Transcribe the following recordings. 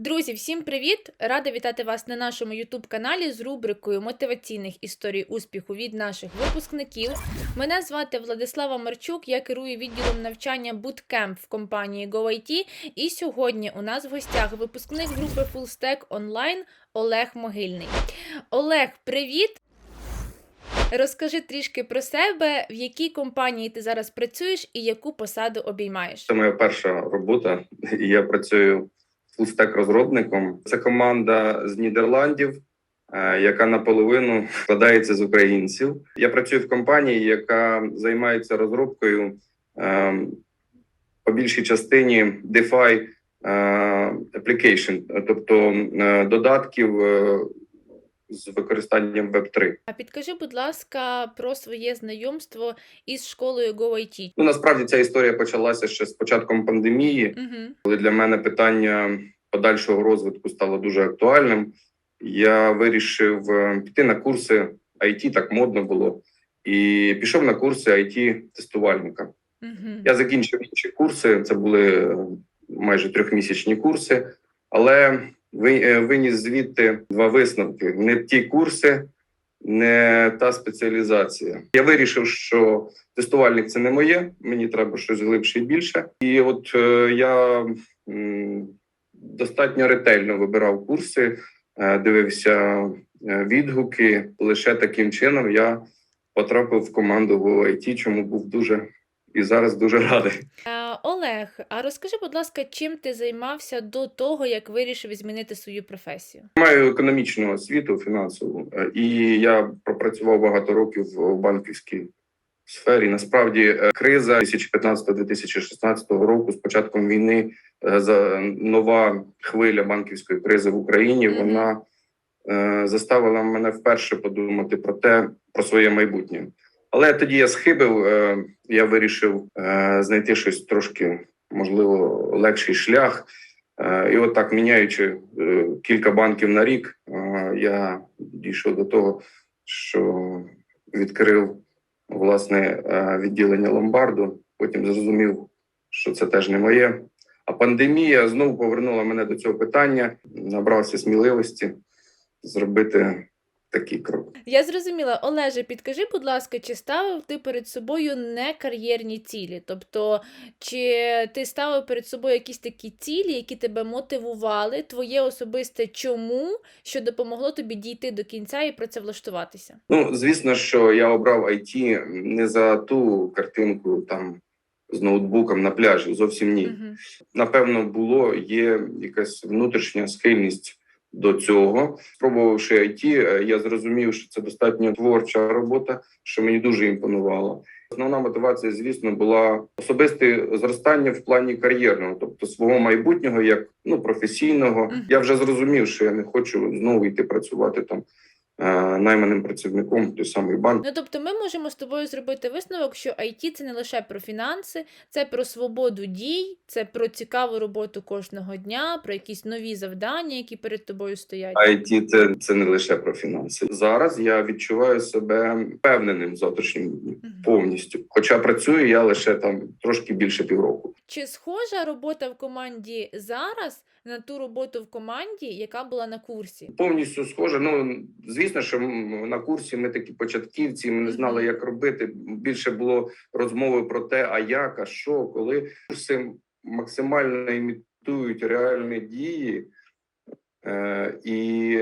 Друзі, всім привіт! Рада вітати вас на нашому youtube каналі з рубрикою мотиваційних історій успіху від наших випускників. Мене звати Владислава Марчук, я керую відділом навчання Bootcamp в компанії GoIT. І сьогодні у нас в гостях випускник групи FullStack Online Олег Могильний. Олег, привіт! Розкажи трішки про себе, в якій компанії ти зараз працюєш і яку посаду обіймаєш. Це моя перша робота, я працюю фулстек розробником. Це команда з Нідерландів, е, яка наполовину складається з українців. Я працюю в компанії, яка займається розробкою е, по більшій частині DeFi е, application, тобто додатків з використанням Web3. А підкажи, будь ласка, про своє знайомство із школою GoIT. Ну насправді ця історія почалася ще з початком пандемії. Угу. коли для мене питання подальшого розвитку стало дуже актуальним, я вирішив е, піти на курси IT, так модно було, і пішов на курси it тестувальника. Угу. Я закінчив інші курси, це були е, майже трьохмісячні курси, але виніс звідти два висновки: не ті курси, не та спеціалізація. Я вирішив, що тестувальник це не моє, мені треба щось глибше і більше. І от е, я достатньо ретельно вибирав курси, е, дивився е, відгуки. Лише таким чином я потрапив в команду в IT, чому був дуже і зараз дуже радий. Е, Олег, а розкажи, будь ласка, чим ти займався до того, як вирішив змінити свою професію? Маю економічну освіту фінансову, е, і я пропрацював багато років в банківській сфері. Насправді, е, криза 2015-2016 року з початком війни за нова хвиля банківської кризи в Україні. Мгм. Вона е, заставила мене вперше подумати про те, про своє майбутнє. Але тоді я схибив, е, я вирішив е, знайти щось трошки, можливо, легший шлях. Е, І от так, міняючи кілька банків на рік, я дійшов до того, що відкрив власне відділення ломбарду. Потім зрозумів, що це теж не моє. А пандемія знову повернула мене до цього питання, набрався сміливості зробити такий крок. Я зрозуміла, Олеже, підкажи, будь ласка, чи ставив ти перед собою не кар'єрні цілі? Тобто, чи ти ставив перед собою якісь такі цілі, які тебе мотивували, твоє особисте чому, що допомогло тобі дійти до кінця і працевлаштуватися? Ну, звісно, що я обрав IT не за ту картинку там з ноутбуком на пляжі. Зовсім ні. Угу. напевно, було є якась внутрішня схильність до цього. Спробувавши IT, е, я зрозумів, що це достатньо творча робота, що мені дуже імпонувало. Основна мотивація, звісно, була особисте зростання в плані кар'єрного, тобто свого майбутнього, як ну професійного. Я вже зрозумів, що я не хочу знову йти працювати там найманим працівником в той самий банк. Ну, тобто, ми можемо з тобою зробити висновок, що IT – це не лише про фінанси, це про свободу дій, це про цікаву роботу кожного дня, про якісь нові завдання, які перед тобою стоять. IT – це, це не лише про фінанси. Зараз я відчуваю себе впевненим. Мгм. повністю. Хоча працюю я лише там трошки більше півроку. Чи схожа робота в команді зараз на ту роботу в команді, яка була на курсі? Повністю схоже. Ну звісно, що на курсі ми такі початківці, ми не знали, як робити. Більше було розмови про те, а як, а що, коли курси максимально імітують реальні дії. Е, і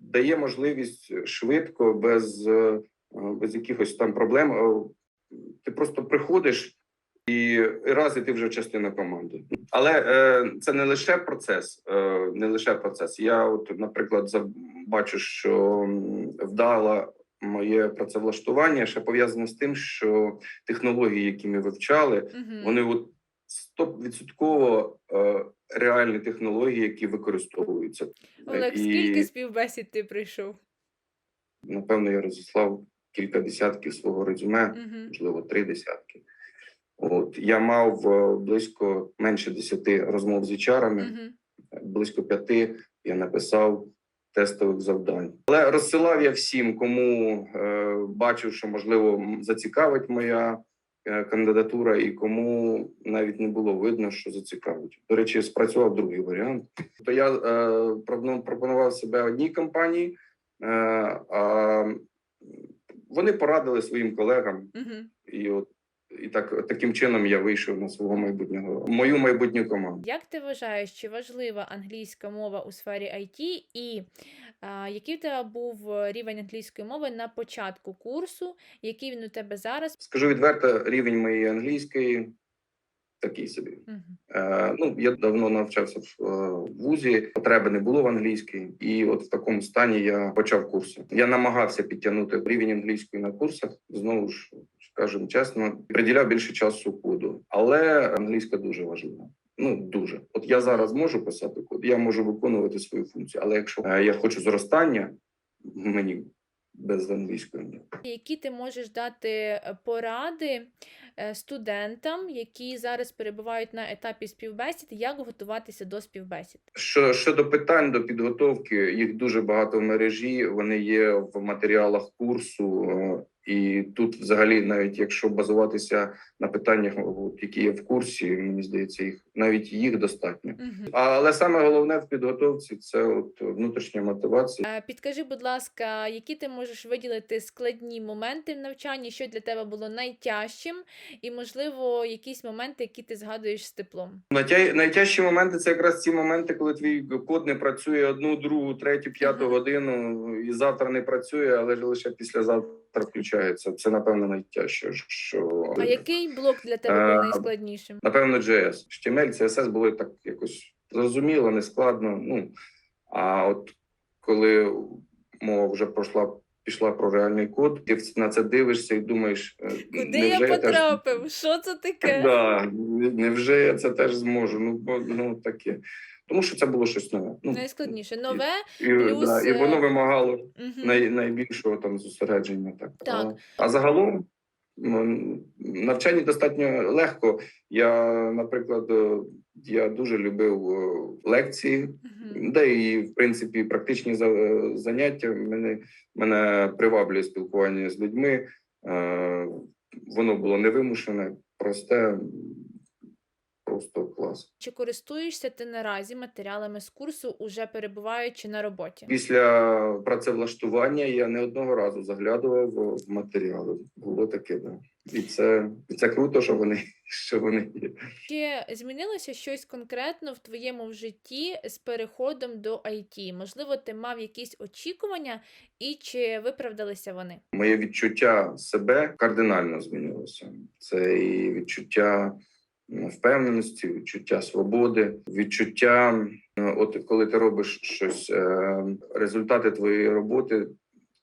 дає можливість швидко, без, е, без якихось там проблем. е, Ти просто приходиш і раз і ти вже частина команди. Але е, це не лише процес, е, не лише процес. Я, от, наприклад, бачу, що м, вдало моє працевлаштування ще пов'язане з тим, що технології, які ми вивчали, Угу. вони от стовідсотково е, реальні технології, які використовуються. Олег, І, скільки співбесід ти прийшов? напевно, я розіслав кілька десятків свого резюме, Угу. можливо, три десятки. От я мав е, близько менше десяти розмов з HR-ами, Угу. близько п'яти я написав тестових завдань. Але розсилав я всім, кому е, бачив, що можливо зацікавить моя е, кандидатура і кому навіть не було видно, що зацікавить. До речі, спрацював другий варіант. То я е, пропонував себе одній компанії, е, а вони порадили своїм колегам, Угу. і от і так таким чином я вийшов на свого майбутнього мою майбутню команду. Як ти вважаєш, чи важлива англійська мова у сфері IT, і а, який в тебе був рівень англійської мови на початку курсу, який він у тебе зараз? Скажу відверто, рівень моєї англійської такий собі. Угу. Е, ну, я давно навчався в е, вузі, потреби не було в англійській, і от в такому стані я почав курси. Я намагався підтягнути рівень англійської на курсах. Знову ж скажемо чесно, приділяв більше часу коду, але англійська дуже важлива. Ну дуже. От я зараз можу писати код, я можу виконувати свою функцію. Але якщо е, я хочу зростання, мені без англійської ні. Які ти можеш дати е, поради е, студентам, які зараз перебувають на етапі співбесід, як готуватися до співбесід? Що щодо питань до підготовки, їх дуже багато в мережі. Вони є в матеріалах курсу, і тут, взагалі, навіть якщо базуватися на питаннях, які є в курсі, мені здається, їх навіть їх достатньо. Угу. Але саме головне в підготовці це от внутрішня мотивація. Е, Підкажи, будь ласка, які ти можеш виділити складні моменти в навчанні, що для тебе було найтяжчим, і, можливо, якісь моменти, які ти згадуєш з теплом? Найтя... Найтяжчі моменти це якраз ці моменти, коли твій код не працює одну, другу, третю, п'яту Мгм. годину, і завтра не працює, але лише післязавтра включається. Це напевно найтяжче. Що А який блок для тебе Е, був найскладнішим? напевно, JS. HTML, CSS були так якось зрозуміло, нескладно. Ну а от коли мова вже пройшла, пішла про реальний код, ти на це дивишся і думаєш, е, Куди я потрапив? Що це таке? Да, невже я це теж зможу? Ну, ну таке. Тому що це було щось нове. Ну, Найскладніше. Нове. і, плюс, да, і е, воно вимагало Угу. най, найбільшого там зосередження. Так. Так. А, а загалом навчання достатньо легко. Я, наприклад, е, я дуже любив е, лекції, де і в принципі практичні за- заняття. Мене, мене приваблює спілкування з людьми. Воно було невимушене, просте, просто клас. Чи користуєшся ти наразі матеріалами з курсу, уже перебуваючи на роботі? Після працевлаштування я не одного разу заглядував в матеріали. Було таке, да. І це, і це круто, що вони, що вони є. Чи змінилося щось конкретно в твоєму в житті з переходом до IT? Можливо, ти мав якісь очікування, і чи виправдалися вони? Моє відчуття себе кардинально змінилося. Це і відчуття впевненості, відчуття свободи, відчуття, е, от коли ти робиш щось, е, результати твоєї роботи.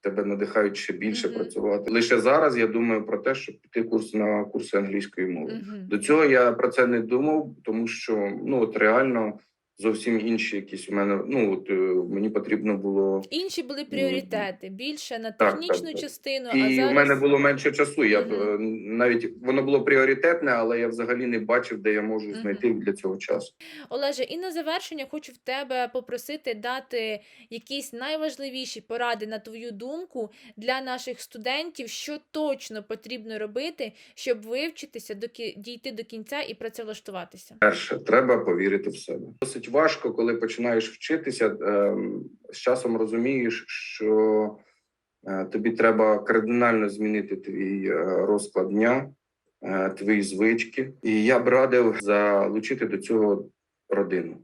Тебе надихають ще більше Мгм. працювати. Лише зараз я думаю про те, щоб піти курс на курси англійської мови. Угу. До цього я про це не думав, тому що ну от реально зовсім інші якісь у мене. Ну от е, мені потрібно було Інші були пріоритети більше на так, технічну так. частину, а і зараз в мене було менше часу. Я б, Мгм. е, навіть воно було пріоритетне, але я взагалі не бачив, де я можу знайти для цього часу. Олеже, і на завершення хочу в тебе попросити дати якісь найважливіші поради на твою думку для наших студентів, що точно потрібно робити, щоб вивчитися до кі- дійти до кінця і працевлаштуватися. Перше, треба повірити в себе. Досить важко, коли починаєш вчитися. ем, З часом розумієш, що е, тобі треба кардинально змінити твій е, розклад дня, е, твої звички. І я б радив залучити до цього родину,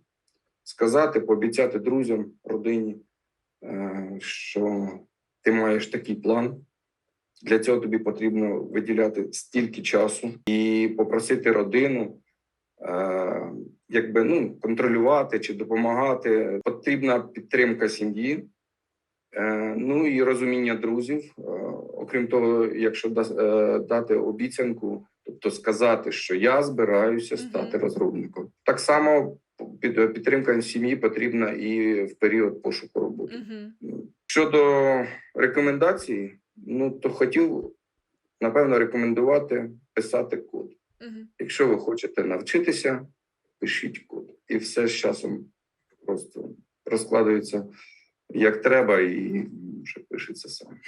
сказати, пообіцяти друзям, родині, що ти маєш такий план. Для цього тобі потрібно виділяти стільки часу і попросити родину якби ну контролювати чи допомагати. Потрібна підтримка сім'ї, е, ну і розуміння друзів. Е, окрім того, якщо е, дати обіцянку, тобто сказати, що я збираюся стати Мгм. розробником. Так само під, підтримка сім'ї потрібна і в період пошуку роботи. Угу. Щодо рекомендацій, ну то хотів напевно рекомендувати писати код. Угу. Якщо ви хочете навчитися, пишіть код. І все з часом просто розкладується як треба, і вже пишеться сам.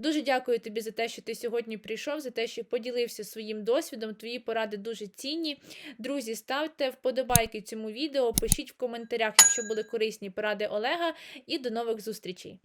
Дуже дякую тобі за те, що ти сьогодні прийшов, за те, що поділився своїм досвідом. Твої поради дуже цінні. Друзі, ставте вподобайки цьому відео, пишіть в коментарях, якщо були корисні поради Олега, і до нових зустрічей.